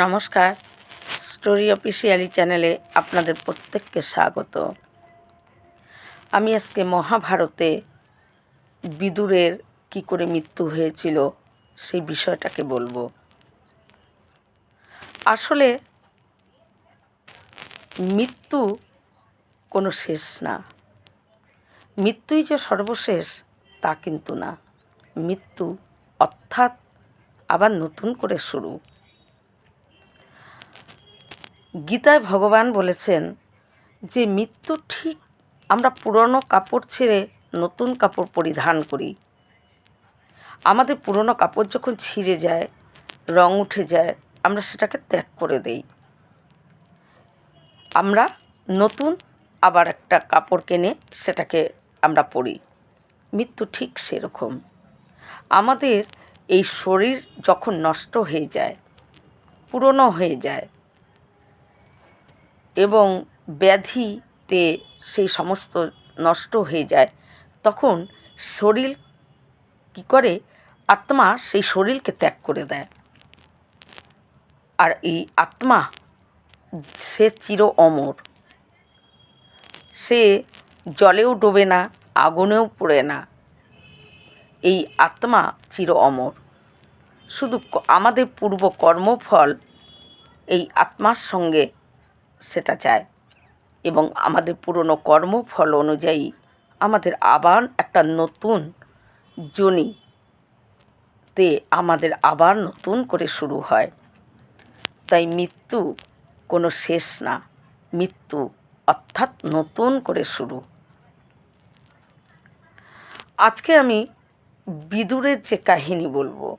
নমস্কার। Story officially চ্যানেলে আপনাদের প্রত্যেককে স্বাগত। আমি আজকে মহাভারতে বিদুরের কি করে মৃত্যু হয়েছিল সেই বিষয়টাকে বলব। আসলে মৃত্যু কোনো শেষ না। মৃত্যুই যে সর্বশেষ তা কিন্তু না। মৃত্যু অর্থাৎ আবার নতুন করে শুরু। গীতায় ভগবান বলেছেন যে মৃত্যু ঠিক আমরা পুরনো কাপড় ছেড়ে নতুন কাপড় পরিধান করি। আমাদের পুরনো কাপড় যখন ছিঁড়ে যায়, রং উঠে যায়, আমরা সেটাকে ত্যাগ করে দেই। আমরা নতুন আবার একটা কাপড় কিনে সেটাকে আমরা পরি। মৃত্যু ঠিক সেরকম। আমাদের এই শরীর যখন নষ্ট হয়ে যায়, পুরনো হয়ে যায় এবং ব্যাধিতে সেই সমস্ত নষ্ট হয়ে যায়, তখন শরীর কী করে? আত্মা সেই শরীরকে ত্যাগ করে দেয়। আর এই আত্মা, সে চির অমর। সে জলেও ডোবে না, আগুনেও পড়ে না। এই আত্মা চির অমর। শুধু আমাদের পূর্ব কর্মফল এই আত্মার সঙ্গে সেটা চায়। এবং আমাদের পুরনো কর্মফল অনুযায়ী আমাদের আবার একটা নতুন জনিতে আমাদের আবার নতুন করে শুরু হয়। তাই মৃত্যু কোনো শেষ না, মৃত্যু অর্থাৎ নতুন করে শুরু। আজকে আমি বিদুরের যে কাহিনী বলব,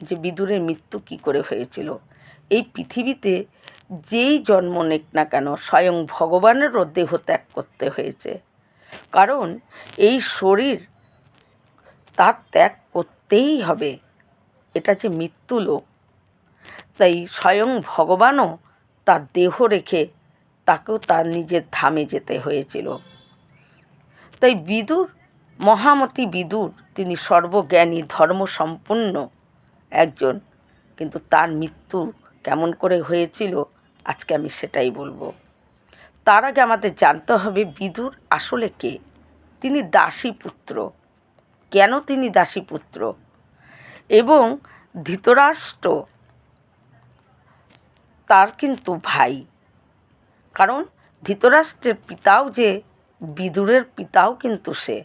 যে বিদুরের মৃত্যু কি করে হয়েছিল, এই পৃথিবীতে যেই জন্ম নেক না কেন স্বয়ং ভগবানেরও দেহ ত্যাগ করতে হয়েছে। কারণ এই শরীর তার ত্যাগ করতেই হবে। এটা যে মৃত্যু লোক। তাই স্বয়ং ভগবানও তার দেহ রেখে তাকেও তার নিজের ধামে যেতে হয়েছিল। তাই বিদুর, মহামতি বিদুর, তিনি সর্বজ্ঞানী, ধর্মসম্পন্ন একজন। কিন্তু তার মৃত্যু কেমন করে হয়েছিল, আজকে আমি সেটাই বলব। তার আগে আমাদের জানতে হবে বিদুর আসলে কে? তিনি দাসী পুত্র। কেন তিনি দাসী পুত্র? এবং ধৃতরাষ্ট্র তার কিন্তু ভাই। কারণ ধৃতরাষ্ট্রের পিতাও যে, বিদুরের পিতাও কিন্তু সে।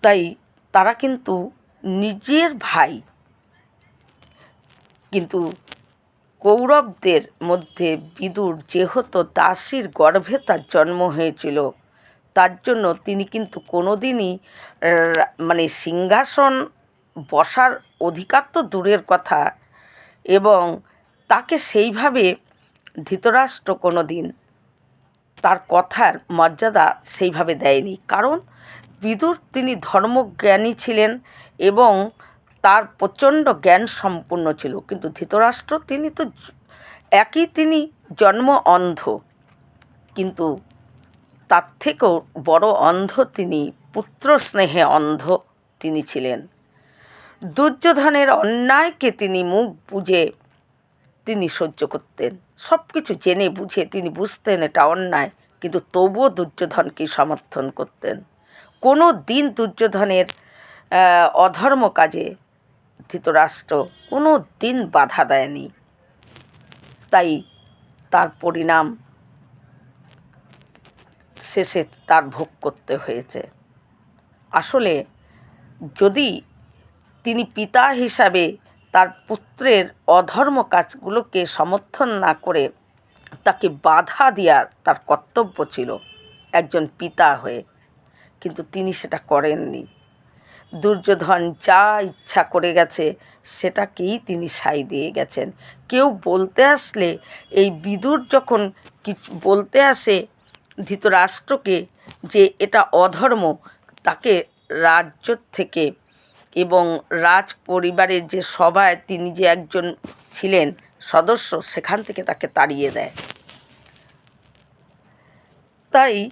তাই তারা কিন্তু নিজের ভাই। কিন্তু কৌরবদের মধ্যে বিদুর যেহেতু দাসীর গর্ভে তার জন্ম হয়েছিল, তার জন্য তিনি কিন্তু কোনোদিনই মানে সিংহাসন বসার অধিকার তো দূরের কথা এবং তাকে সেইভাবে ধৃতরাষ্ট্র কোনো দিন তার কথার মর্যাদা সেইভাবে দেয়নি। কারণ বিদুর তিনি ধর্মজ্ঞানী ছিলেন এবং তার প্রচণ্ড জ্ঞান সম্পূর্ণ ছিল। কিন্তু ধৃতরাষ্ট্র, তিনি তো একই তিনি জন্ম অন্ধ। কিন্তু তার থেকেও বড় অন্ধ তিনি, পুত্র স্নেহে অন্ধ তিনি ছিলেন। দুর্যোধনের অন্যায়কে তিনি মুখ বুঝে তিনি সহ্য করতেন। সব কিছু জেনে বুঝে তিনি বুঝতেন এটা অন্যায়, কিন্তু তবুও দুর্যোধনকে সমর্থন করতেন। কোনো দিন দুর্যোধনের অধর্ম কাজে ধৃতরাষ্ট্র কোনো দিন বাধা দেয়নি। তাই তার পরিণাম শেষে তার ভোগ করতে হয়েছে। আসলে যদি তিনি পিতা হিসাবে তার পুত্রের অধর্ম কাজগুলোকে সমর্থন না করে তাকে বাধা দেওয়ার তার কর্তব্য ছিল একজন পিতা হয়ে, কিন্তু তিনি সেটা করেননি। দুর্যোধন যা ইচ্ছা করে গেছে, সেটাকেই তিনি সাই দিয়ে গেছেন। কেউ বলতে আসলে এই বিদুর যখন কিছু বলতে আসে ধৃতরাষ্ট্রকে যে এটা অধর্ম, তাকে রাজ্য থেকে এবং রাজ পরিবারের যে সভায় তিনি যে একজন ছিলেন সদস্য, সেখান থেকে তাকে তাড়িয়ে দেয়। তাই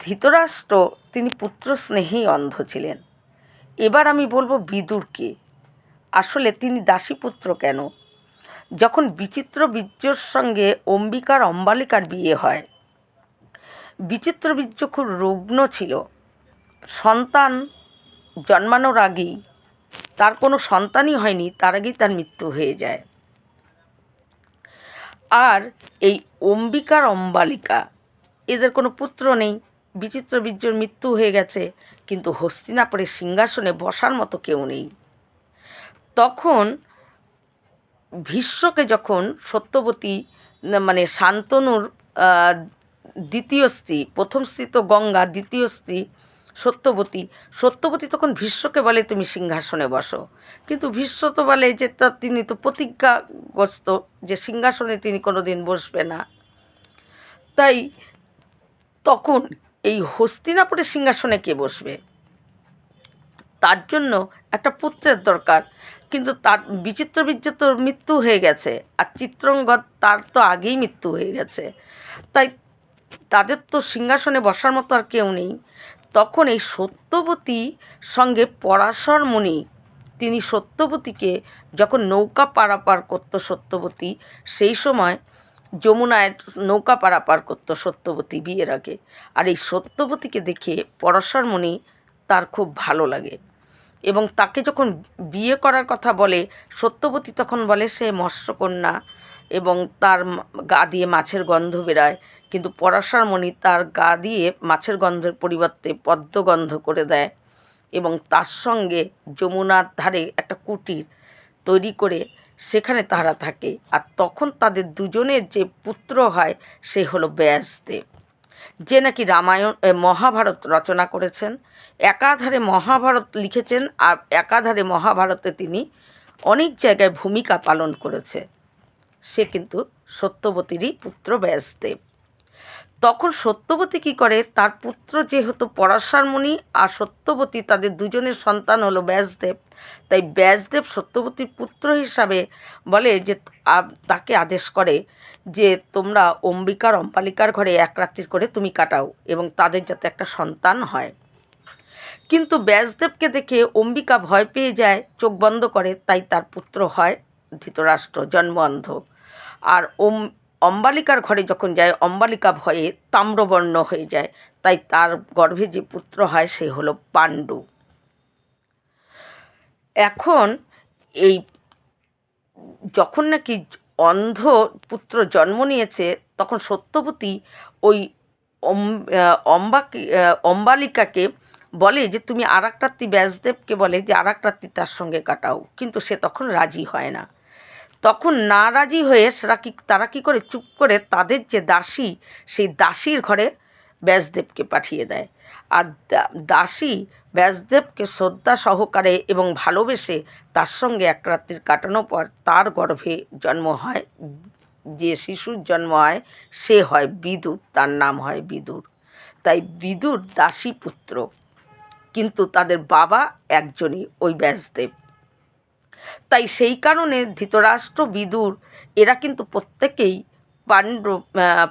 ধৃতরাষ্ট্র, তিনি পুত্র স্নেহেই অন্ধ ছিলেন। এবার আমি বলব বিদুরকে। আসলে তিনি দাসীপুত্র কেন? যখন বিচিত্র বীর্যর সঙ্গে অম্বিকার অম্বালিকার বিয়ে হয়। বিচিত্র বীর্য খুব রুগ্ন ছিল। সন্তান জন্মানোর আগেই তার কোনো সন্তানই হয়নি, তার আগেই তার মৃত্যু হয়ে যায়। আর এই অম্বিকার অম্বালিকা, এদের কোনো পুত্র নেই। বিচিত্র বীর্যর মৃত্যু হয়ে গেছে। কিন্তু হস্তিনাপুরের সিংহাসনে বসার মতো কেউ নেই। তখন ভীষ্মকে যখন সত্যবতী মানে শান্তনুর দ্বিতীয় স্ত্রী, প্রথম স্ত্রী তো গঙ্গা, দ্বিতীয় স্ত্রী সত্যবতী সত্যবতী তখন ভীষ্মকে বলে, তুমি সিংহাসনে বসো। কিন্তু ভীষ্ম তো বলে যে, তা তিনি তো প্রতিজ্ঞাগ্রস্ত যে সিংহাসনে তিনি কোনো দিন বসবে না। তাই তখন এই হস্তিনাপুরের সিংহাসনে কে বসবে? তার জন্য একটা পুত্রের দরকার। কিন্তু তার বিচিত্র তো মৃত্যু হয়ে গেছে। আর চিত্রঙ্গদ তার তো আগেই মৃত্যু হয়ে গেছে। তাই তাদের তো সিংহাসনে বসার মতো আর কেউ নেই। তখন এই সত্যবতী সঙ্গে পরাশর মুনি, তিনি সত্যবতীকে যখন নৌকা পারাপার করতো সত্যবতী, সেই সময় যমুনায় নৌকা পারাপার করতো সত্যবতী বিয়ের আগে। আর এই সত্যবতীকে দেখে পরাশর মুনি তার খুব ভালো লাগে। এবং তাকে যখন বিয়ে করার কথা বলে, সত্যবতী তখন বলে সে মৎস্যকন্যা এবং তার গা দিয়ে মাছের গন্ধ বেরায়। কিন্তু পরাশরমণি তার গা দিয়ে মাছের গন্ধের পরিবর্তে পদ্মগন্ধ করে দেয় এবং তার সঙ্গে যমুনার ধারে একটা কুটির তৈরি করে সেখানে তারা থাকে। আর তখন তাদের দুজনের যে পুত্র হয়, সে হলো ব্যাসদেব। যে নাকি রামায়ণ মহাভারত রচনা করেছেন। একাধারে মহাভারত লিখেছেন আর একাধারে মহাভারতে তিনি অনেক জায়গায় ভূমিকা পালন করেছে। সে কিন্তু সত্যবতীরই পুত্র ব্যাসদেব। তখন সত্যবতী কি করে? তার পুত্র যেহেতু পরাশর মুনি আর সত্যবতী তাদের দুজনের সন্তান হলো ব্যাসদেব। তাই ব্যাসদেব সত্যবতীর পুত্র হিসাবে বলে যে তাকে আদেশ করে যে, তোমরা অম্বিকার অম্বালিকার ঘরে এক রাত্রি করে তুমি কাটাও এবং তাদের যাতে একটা সন্তান হয়। কিন্তু ব্যাসদেবকে দেখে অম্বিকা ভয় পেয়ে যায়, চোখ বন্ধ করে, তাই তার পুত্র হয় ধৃতরাষ্ট্র, জন্ম অন্ধ। আর ওম অম্বালিকার ঘরে যখন যায় অম্বালিকা ভয়ে তাম্রবর্ণ হয়ে যায়। তাই তার গর্ভে যে পুত্র হয় সে হলো পাণ্ডু। এখন এই যখন নাকি অন্ধ পুত্র জন্ম নিয়েছে তখন সত্যবতী ওই অম- আহ, অম্বালিকাকে বলে যে তুমি আর এক ব্যাসদেবকে বলে যে আর এক তার সঙ্গে কাটাও। কিন্তু সে তখন রাজি হয় না। তখন না রাজি হয়ে সেরা কি তারা কী করে চুপ করে তাদের যে দাসী, সেই দাসীর ঘরে ব্যাসদেবকে পাঠিয়ে দেয়। আর দাসী ব্যাসদেবকে শ্রদ্ধা সহকারে এবং ভালোবেসে তার সঙ্গে এক রাত্রির কাটানোর পর তার গর্ভে জন্ম হয়। যে শিশুর জন্ম হয়, সে হয় বিদুর, তার নাম হয় বিদুর। তাই বিদুর দাসী পুত্র। কিন্তু তাদের বাবা একজনই ওই ব্যাসদেব। তাই সেই কারণে ধৃতরাষ্ট্র বিদুর, এরা কিন্তু প্রত্যেকেই পাণ্ডু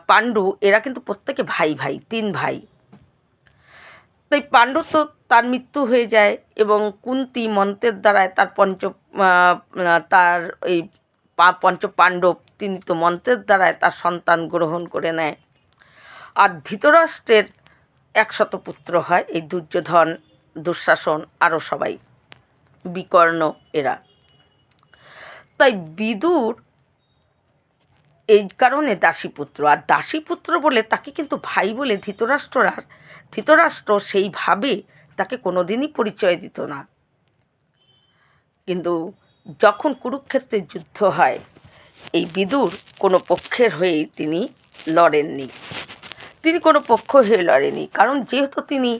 পাণ্ডু, এরা কিন্তু প্রত্যেকে ভাই ভাই, তিন ভাই। তাই পাণ্ডু তো তার মৃত্যু হয়ে যায় এবং কুন্তি মন্ত্রের দ্বারায় তার পঞ্চ তার এই পঞ্চ পাণ্ডব তিনি তো মন্ত্রের দ্বারায় তার সন্তান গ্রহণ করে নেয়। আর ধৃতরাষ্ট্রের একশত পুত্র হয় এই দুর্যোধন, দুঃশাসন আরও সবাই। বিকর্ণ এরা। তাই বিদুর এই কারণে দাসীপুত্র। আর দাসীপুত্র বলে তাকে কিন্তু ভাই বলে ধৃতরাষ্ট্ররা, ধৃতরাষ্ট্র সেইভাবে তাকে কোনোদিনই পরিচয় দিত না। কিন্তু যখন কুরুক্ষেত্রের যুদ্ধ হয়, এই বিদুর কোনো পক্ষের হয়েই তিনি লড়েননি। তিনি কোনো পক্ষ হয়ে লড়েনি কারণ যেহেতু তিনি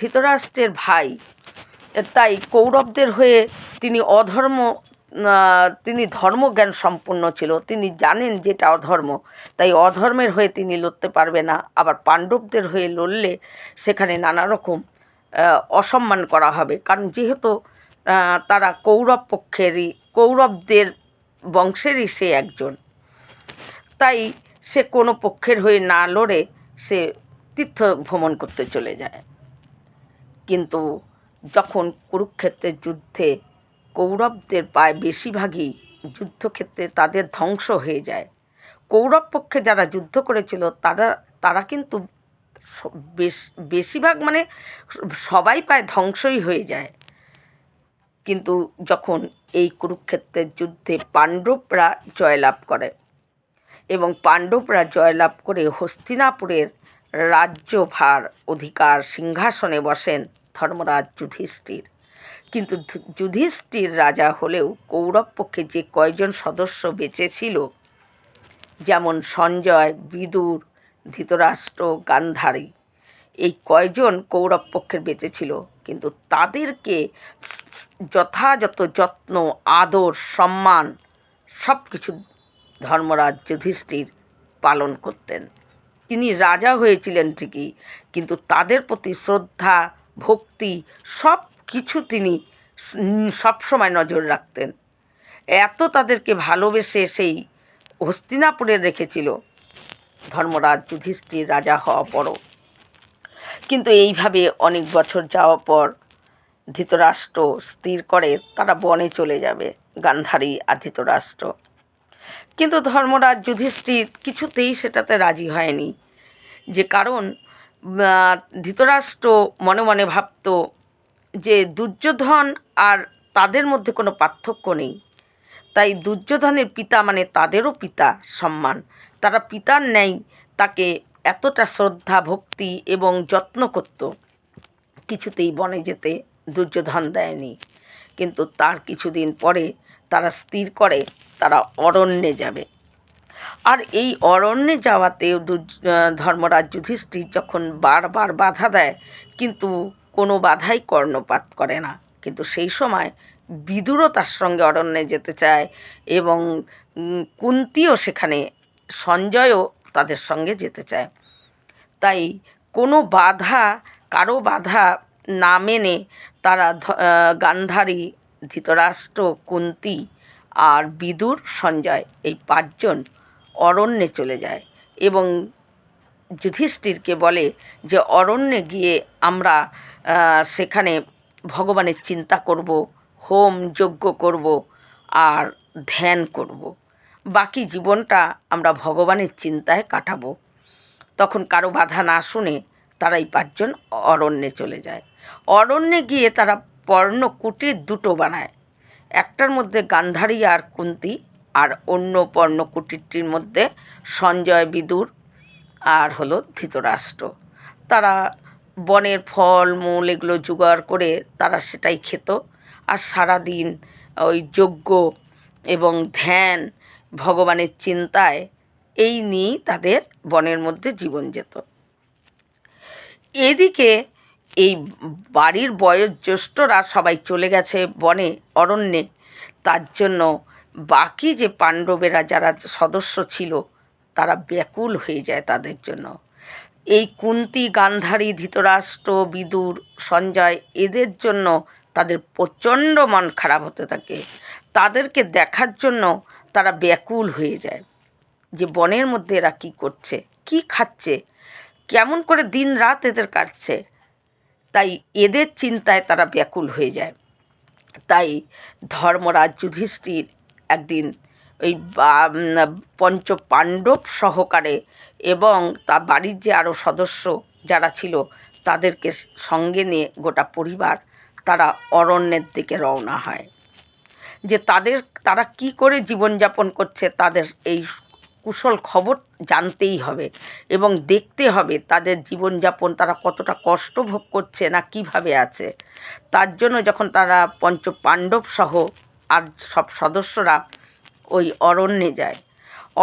ধৃতরাষ্ট্রের ভাই, তাই কৌরবদের হয়ে তিনি অধর্ম তিনি ধর্মজ্ঞান সম্পন্ন ছিল। তিনি জানেন যেটা অধর্ম। তাই অধর্মের হয়ে তিনি লড়তে পারবে না। আবার পাণ্ডবদের হয়ে লড়লে সেখানে নানা রকম অসম্মান করা হবে। কারণ যেহেতু তারা কৌরব পক্ষেরই, কৌরবদের বংশেরই সে একজন। তাই সে কোনো পক্ষের হয়ে না লড়ে সে তীর্থ ভ্রমণ করতে চলে যায়। কিন্তু যখন কুরুক্ষেত্রের যুদ্ধে কৌরবদের প্রায় বেশিরভাগই যুদ্ধক্ষেত্রে তাদের ধ্বংস হয়ে যায়। কৌরব পক্ষে যারা যুদ্ধ করেছিল, তারা তারা কিন্তু বেশ, বেশিরভাগ মানে সবাই প্রায় ধ্বংসই হয়ে যায়। কিন্তু যখন এই কুরুক্ষেত্রের যুদ্ধে পাণ্ডবরা জয়লাভ করে এবং পাণ্ডবরা জয়লাভ করে হস্তিনাপুরের রাজ্যভার অধিকার সিংহাসনে বসেন ধর্মরাজ যুধিষ্ঠির। কিন্তু যুধিষ্ঠির রাজা হলেও কৌরব পক্ষে যে কয়জন সদস্য বেঁচে ছিল যেমন সঞ্জয়, বিদুর, ধৃতরাষ্ট্র, গান্ধারী, এই কয়জন কৌরব পক্ষের বেঁচে ছিল কিন্তু তাদেরকে যথাযথ যত্ন, আদর, সম্মান সব কিছু ধর্মরাজ যুধিষ্ঠির পালন করতেন। তিনি রাজা হয়েছিলেন ঠিকই, কিন্তু তাদের প্রতি শ্রদ্ধা, ভক্তি সব কিছু তিনি সবসময় নজর রাখতেন। এত তাদেরকে ভালোবেসে সেই হস্তিনাপুরে রেখেছিল ধর্মরাজ যুধিষ্ঠির রাজা হওয়া পরও। কিন্তু এইভাবে অনেক বছর যাওয়ার পর ধৃতরাষ্ট্র স্থির করে তারা বনে চলে যাবে, গান্ধারী আর ধৃতরাষ্ট্র কিন্তু ধর্মরাজ যুধিষ্ঠির কিছুতেই সেটাতে রাজি হয়নি। যে কারণ ধৃতরাষ্ট্র মনে মনে ভাবত যে দুর্যোধন আর তাদের মধ্যে কোনো পার্থক্য নেই। তাই দুর্যোধনের পিতা মানে তাদেরও পিতা সম্মান। তারা পিতার ন্যায় তাকে এতটা শ্রদ্ধা, ভক্তি এবং যত্ন করত। কিছুতেই বনে যেতে দুর্যোধন দেয়নি। কিন্তু তার কিছুদিন পরে তারা স্থির করে, তারা অরণ্যে যাবে। আর এই অরণ্যে যাওয়াতেও দুর্য- ধর্মরাজ যুধিষ্ঠির যখন বারবার বাধা দেয়, কিন্তু কোনো বাধাই কর্ণপাত করে না। কিন্তু সেই সময় বিদুরও তার সঙ্গে অরণ্যে যেতে চায় এবং কুন্তিও সেখানে সঞ্জয়ও তাদের সঙ্গে যেতে চায়। তাই কোনো বাধা, কারও বাধা না মেনে তারা গান্ধারী, ধৃতরাষ্ট্র, কুন্তি আর বিদুর, সঞ্জয় এই পাঁচজন অরণ্যে চলে যায় এবং যুধিষ্ঠিরকে বলে যে, অরণ্যে গিয়ে আমরা সেখানে ভগবানের চিন্তা করব, হোম যজ্ঞ করব আর ধ্যান করব। বাকি জীবনটা আমরা ভগবানের চিন্তায় কাটাবো। তখন কারও বাধা না শুনে তারা এই পাঁচজন অরণ্যে চলে যায়। অরণ্যে গিয়ে তারা পর্ণ পর্ণকুটির দুটো বানায়। একটার মধ্যে গান্ধারী আর কুন্তি আর অন্য পর্ণকুটিরটির মধ্যে সঞ্জয় বিদুর আর হলো ধৃতরাষ্ট্র। তারা বনের ফল, মূল এগুলো জোগাড় করে তারা সেটাই খেত। আর সারাদিন ওই যজ্ঞ এবং ধ্যান ভগবানের চিন্তায় এই নিয়েই তাদের বনের মধ্যে জীবন যেত। এদিকে এই বাড়ির বয়োজ্যেষ্ঠরা সবাই চলে গেছে বনে অরণ্যে। তার জন্য বাকি যে পাণ্ডবেরা যারা সদস্য ছিল, তারা ব্যাকুল হয়ে যায় তাদের জন্য। এই কুন্তি গান্ধারী ধৃতরাষ্ট্র বিদুর সঞ্জয় এদের জন্য তাদের প্রচণ্ড মন খারাপ হতে থাকে। তাদেরকে দেখার জন্য তারা ব্যাকুল হয়ে যায়। যে বনের মধ্যে এরা কী করছে, কী খাচ্ছে, কেমন করে দিন রাত এদের কাটছে, তাই এদের চিন্তায় তারা ব্যাকুল হয়ে যায়। তাই ধর্মরাজ যুধিষ্ঠির একদিন ওই পঞ্চ পাণ্ডব সহকারে এবং তার বাড়ির যে আরও সদস্য যারা ছিল, তাদেরকে সঙ্গে নিয়ে গোটা পরিবার তারা অরণ্যের দিকে রওনা হয়। যে তাদের, তারা কি করে জীবনযাপন করছে তাদের এই কুশল খবর জানতেই হবে এবং দেখতে হবে তাদের জীবনযাপন তারা কতটা কষ্ট ভোগ করছে না কীভাবে আছে। তার জন্য যখন তারা পঞ্চ পাণ্ডব সহ আর সব সদস্যরা ওই অরণ্যে যায়।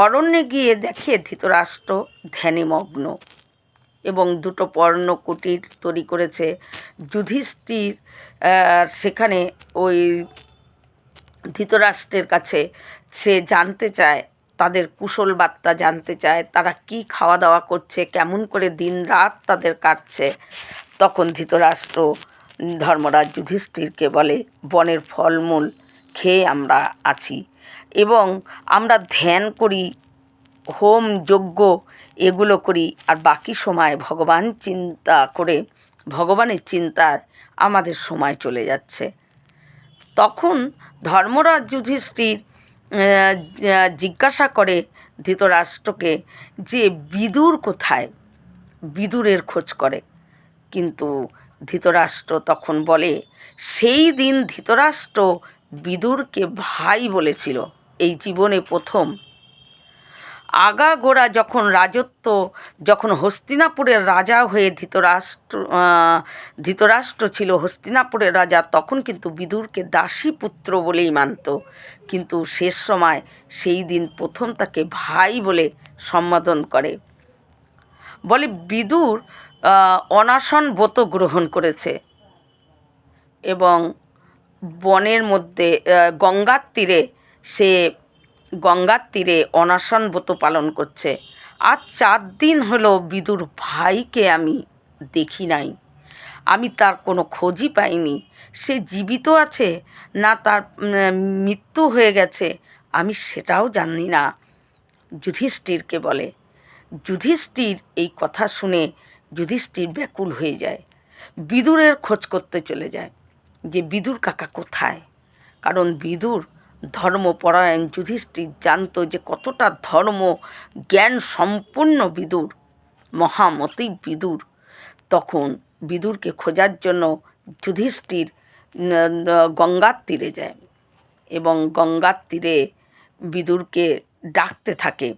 অরণ্যে গিয়ে দেখে ধৃতরাষ্ট্র ধ্যানে মগ্ন এবং দুটো পর্ণ কুটির তৈরি করেছে। যুধিষ্ঠির সেখানে ওই ধৃতরাষ্ট্রের কাছে সে জানতে চায়, তাদের কুশল বার্তা জানতে চায়, তারা কি খাওয়া দাওয়া করছে, কেমন করে দিন রাত তাদের কাটছে। তখন ধৃতরাষ্ট্র ধর্মরাজ যুধিষ্ঠিরকে বলে, বনের ফলমূল খেয়ে আমরা আছি। এবং আমরা ধ্যান করি, হোম যজ্ঞ এগুলো করি, আর বাকি সময় ভগবান চিন্তা করে, ভগবানের চিন্তায় আমাদের সময় চলে যাচ্ছে। তখন ধর্মরাজ যুধিষ্ঠির জিজ্ঞাসা করে ধৃতরাষ্ট্রকে যে বিদুর কোথায়? বিদুরের খোঁজ করে। কিন্তু ধৃতরাষ্ট্র তখন বলে, সেই দিন ধৃতরাষ্ট্র বিদুরকে ভাই বলেছিল। এই জীবনে প্রথম। আগাগোড়া যখন রাজত্ব, যখন হস্তিনাপুরের রাজা হয়ে ধৃতরাষ্ট্র ধৃতরাষ্ট্র ছিল হস্তিনাপুরের রাজা, তখন কিন্তু বিদুরকে দাসী পুত্র বলেই মানত। কিন্তু শেষ সময় সেই দিন প্রথম তাকে ভাই বলে সম্বোধন করে। বলে, বিদুর অনাসন ব্রত গ্রহণ করেছে এবং বনের মধ্যে গঙ্গার তীরে সে গঙ্গার তীরে অনাসন ব্রত পালন করছে। আজ চার দিন হলো বিদুর ভাইকে আমি দেখি নাই। আমি তার কোনো খোঁজই পাইনি। সে জীবিত আছে না তার মৃত্যু হয়ে গেছে আমি সেটাও জানি না। যুধিষ্ঠিরকে বলে, যুধিষ্ঠির এই কথা শুনে যুধিষ্ঠির ব্যাকুল হয়ে যায়। বিদুরের খোঁজ করতে চলে যায় যে বিদুর কাকা কোথায়? কারণ বিদুর ধর্মপরায়ণ যুধিষ্ঠির জানতো যে কতটা ধর্ম জ্ঞান সম্পূর্ণ বিদুর, মহামতি বিদুর। তখন বিদুরকে খোঁজার জন্য যুধিষ্ঠির গঙ্গার তীরে যায় এবং গঙ্গার তীরে বিদুরকে ডাকতে থাকে,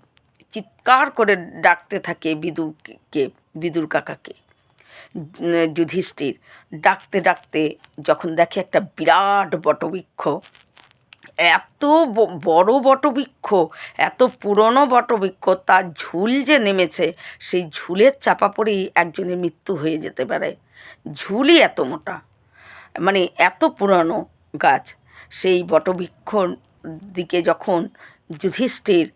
চিৎকার করে ডাকতে থাকে বিদুরকে, বিদুর কাকাকে। যুধিষ্ঠির ডাকতে ডাকতে যখন দেখে একটা বিরাট বটবৃক্ষ এত বড় বটবৃক্ষ, এত পুরনো বটবৃক্ষ, তার ঝুল যে নেমেছে, সেই ঝুলের চাপা পড়েই একজনের মৃত্যু হয়ে যেতে পারে। ঝুলই এত মোটা। মানে এত পুরানো গাছ, সেই বটবৃক্ষর দিকে যখন যুধিষ্ঠির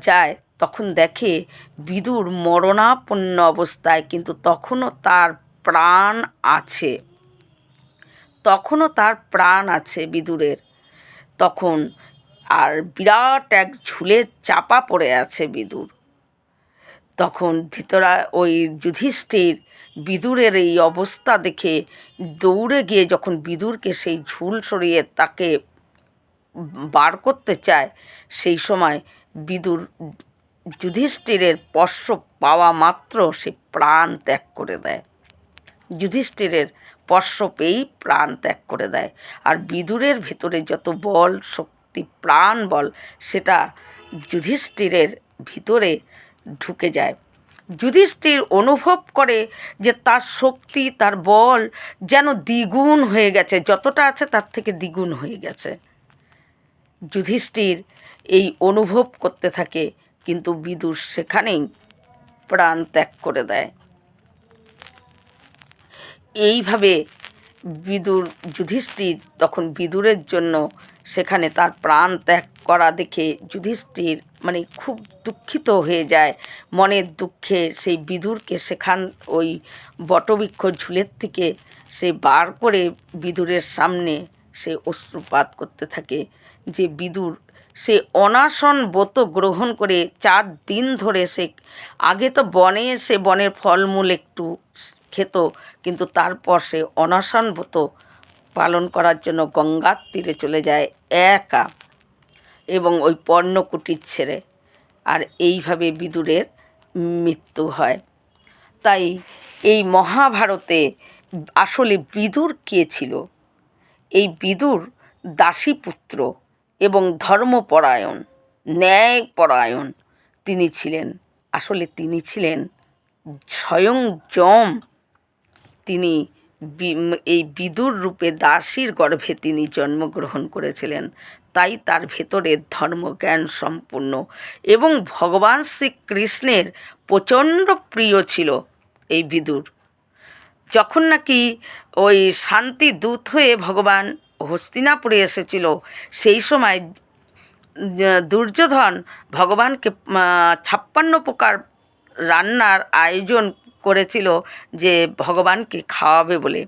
যায়, তখন দেখে বিদুর মরণাপন্ন অবস্থায়, কিন্তু তখনও তার প্রাণ আছে। তখনও তার প্রাণ আছে বিদুরের। তখন আর বিরাট এক ঝুলে চাপা পড়ে আছে বিদুর। তখন ধৃতরা ওই যুধিষ্ঠির বিদুরের এই অবস্থা দেখে দৌড়ে গিয়ে যখন বিদুরকে সেই ঝুল সরিয়ে তাকে বার করতে চায়, সেই সময় বিদুর যুধিষ্ঠিরের স্পর্শ পাওয়া মাত্র সে প্রাণ ত্যাগ করে দেয়। যুধিষ্ঠিরের স্পর্শ পেয়েই প্রাণ ত্যাগ করে দেয়। আর বিদুরের ভেতরে যত বল, শক্তি, প্রাণ বল, সেটা যুধিষ্ঠিরের ভিতরে ঢুকে যায়। যুধিষ্ঠির অনুভব করে যে তার শক্তি, তার বল যেন দ্বিগুণ হয়ে গেছে, যতটা আছে তার থেকে দ্বিগুণ হয়ে গেছে। যুধিষ্ঠির এই অনুভব করতে থাকে, কিন্তু বিদুর সেখানেই প্রাণ ত্যাগ করে দেয়। এইভাবে বিদুর যুধিষ্ঠির তখন বিদুরের জন্য সেখানে তার প্রাণ ত্যাগ করা দেখে যুধিষ্ঠির মানে খুব দুঃখিত হয়ে যায়। মনের দুঃখে সেই বিদুরকে সেখান ওই বটবৃক্ষ ঝুলের থেকে সে বার করে বিদুরের সামনে সে অশ্রুপাত করতে থাকে যে, বিদুর, সে অনাসন ব্রত গ্রহণ করে চার দিন ধরে সে, আগে তো বনে সে বনের ফলমূল একটু খেত, কিন্তু তারপর সে অনশন পালন করার জন্য গঙ্গার তীরে চলে যায় একা এবং ওই পর্ণকুটির ছেড়ে। আর এইভাবে বিদুরের মৃত্যু হয়। তাই এই মহাভারতে আসলে বিদুর কে ছিল? এই বিদুর দাসীপুত্র এবং ধর্মপরায়ণ, ন্যায়পরায়ণ তিনি ছিলেন। আসলে তিনি ছিলেন স্বয়ং যম তিনি এই বিদুর রূপে দাসীর গর্ভে তিনি জন্মগ্রহণ করেছিলেন। তাই তার ভেতরে ধর্মজ্ঞান সম্পূর্ণ এবং ভগবান শ্রীকৃষ্ণের প্রচণ্ড প্রিয় ছিল এই বিদুর। যখন নাকি ওই শান্তি দূত হয়ে ভগবান হস্তিনাপুরে এসেছিল, সেই সময় দুর্যোধন ভগবানকে ছাপ্পান্ন প্রকার রান্নার আয়োজন করেছিল যে ভগবানকে খাওয়াবে বলে।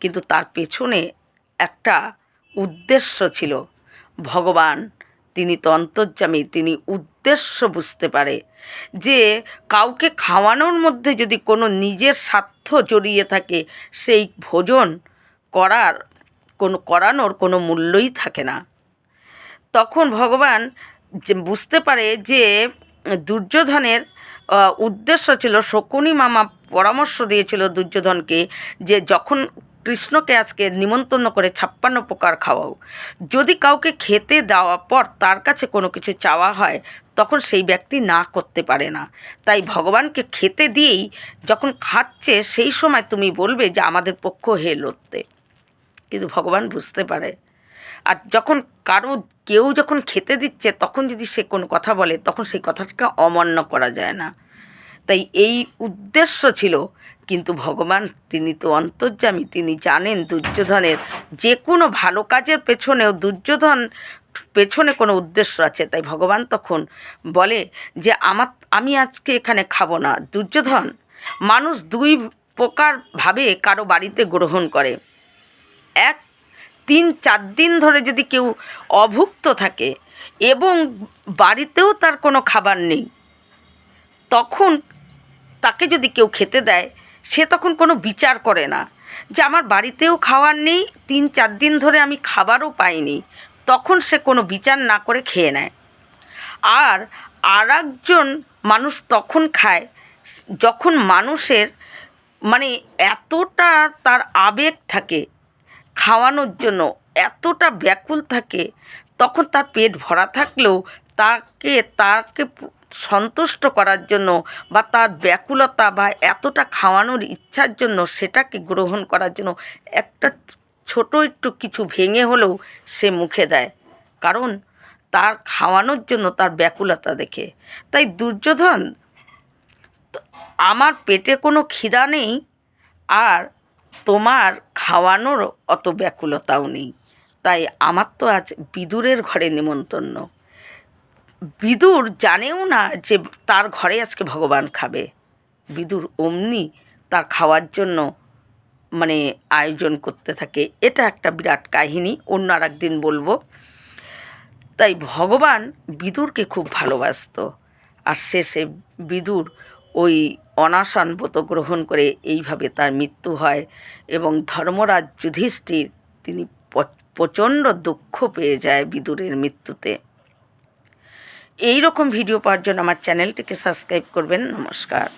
কিন্তু তার পেছনে একটা উদ্দেশ্য ছিল। ভগবান, তিনি তো তিনি উদ্দেশ্য বুঝতে পারে যে কাউকে খাওয়ানোর মধ্যে যদি কোনো নিজের স্বার্থ জড়িয়ে থাকে, সেই ভোজন করার, কোনো করানোর কোনো মূল্যই থাকে না। তখন ভগবান বুঝতে পারে যে দুর্যোধনের উদ্দেশ্য ছিল শকুনি মামা পরামর্শ দিয়েছিল দুর্যোধনকে যে যখন কৃষ্ণকে আজকে নিমন্ত্রণ করে ছাপ্পান্ন প্রকার খাওয়াও, যদি কাউকে খেতে দেওয়ার পর তার কাছে কোনো কিছু চাওয়া হয়, তখন সেই ব্যক্তি না করতে পারে না। তাই ভগবানকে খেতে দিয়েই যখন খাচ্ছে, সেই সময় তুমি বলবে যে আমাদের পক্ষ হে লড়তে কিন্তু ভগবান বুঝতে পারে আর যখন কারও কেউ যখন খেতে দিচ্ছে, তখন যদি সে কোনো কথা বলে, তখন সেই কথাটাকে অমান্য করা যায় না। তাই এই উদ্দেশ্য ছিল, কিন্তু ভগবান তিনি তো অন্তর্যামী, তিনি জানেন দুর্যোধনের যে কোনো ভালো কাজের পেছনেও দুর্যোধন পেছনে কোনো উদ্দেশ্য আছে। তাই ভগবান তখন বলে যে, আমার, আমি আজকে এখানে খাব না। দুর্যোধন মানুষ দুই প্রকার ভাবে কারও বাড়িতে গ্রহণ করে। এক তিন, চার দিন ধরে যদি কেউ অভুক্ত থাকে এবং বাড়িতেও তার কোনো খাবার নেই, তখন তাকে যদি কেউ খেতে দেয়, সে তখন কোনো বিচার করে না। যে আমার বাড়িতেও খাওয়ার নেই, তিন, চার দিন ধরে আমি খাবারও পাইনি, তখন সে কোনো বিচার না করে খেয়ে নেয়। আর আর মানুষ তখন খায়, যখন মানুষের মানে এতটা তার আবেগ থাকে খাওয়ানোর জন্য এতটা ব্যাকুল থাকে, তখন তার পেট ভরা থাকলেও তাকে তাকে সন্তুষ্ট করার জন্য বা তার ব্যাকুলতা বা এতটা খাওয়ানোর ইচ্ছার জন্য সেটাকে গ্রহণ করার জন্য একটা ছোট একটু কিছু ভেঙে হলেও সে মুখে দেয়। কারণ তার খাওয়ানোর জন্য তার ব্যাকুলতা দেখে। তাই দুর্যোধন আমার পেটে কোনো খিদা নেই, আর তোমার খাওয়ানোর অত ব্যাকুলতাও নেই। তাই আমার তো আজ বিদুরের ঘরে নিমন্ত্রণ। বিদুর জানেও না যে তার ঘরে আজকে ভগবান খাবে। বিদুর অমনি তার খাওয়ার জন্য মানে আয়োজন করতে থাকে। এটা একটা বিরাট কাহিনী, অন্য আর একদিন বলব। তাই ভগবান বিদুরকে খুব ভালোবাসতো। আর শেষে বিদুর ওই অনাশন ব্রত গ্রহণ করে এইভাবে তার মৃত্যু হয় এবং ধর্মরাজ যুধিষ্ঠির তিনি প্রচণ্ড দুঃখ পেয়ে যায় বিদুরের মৃত্যুতে। এই রকম ভিডিও পাওয়ার জন্য আমার চ্যানেলটিকে সাবস্ক্রাইব করবেন। নমস্কার।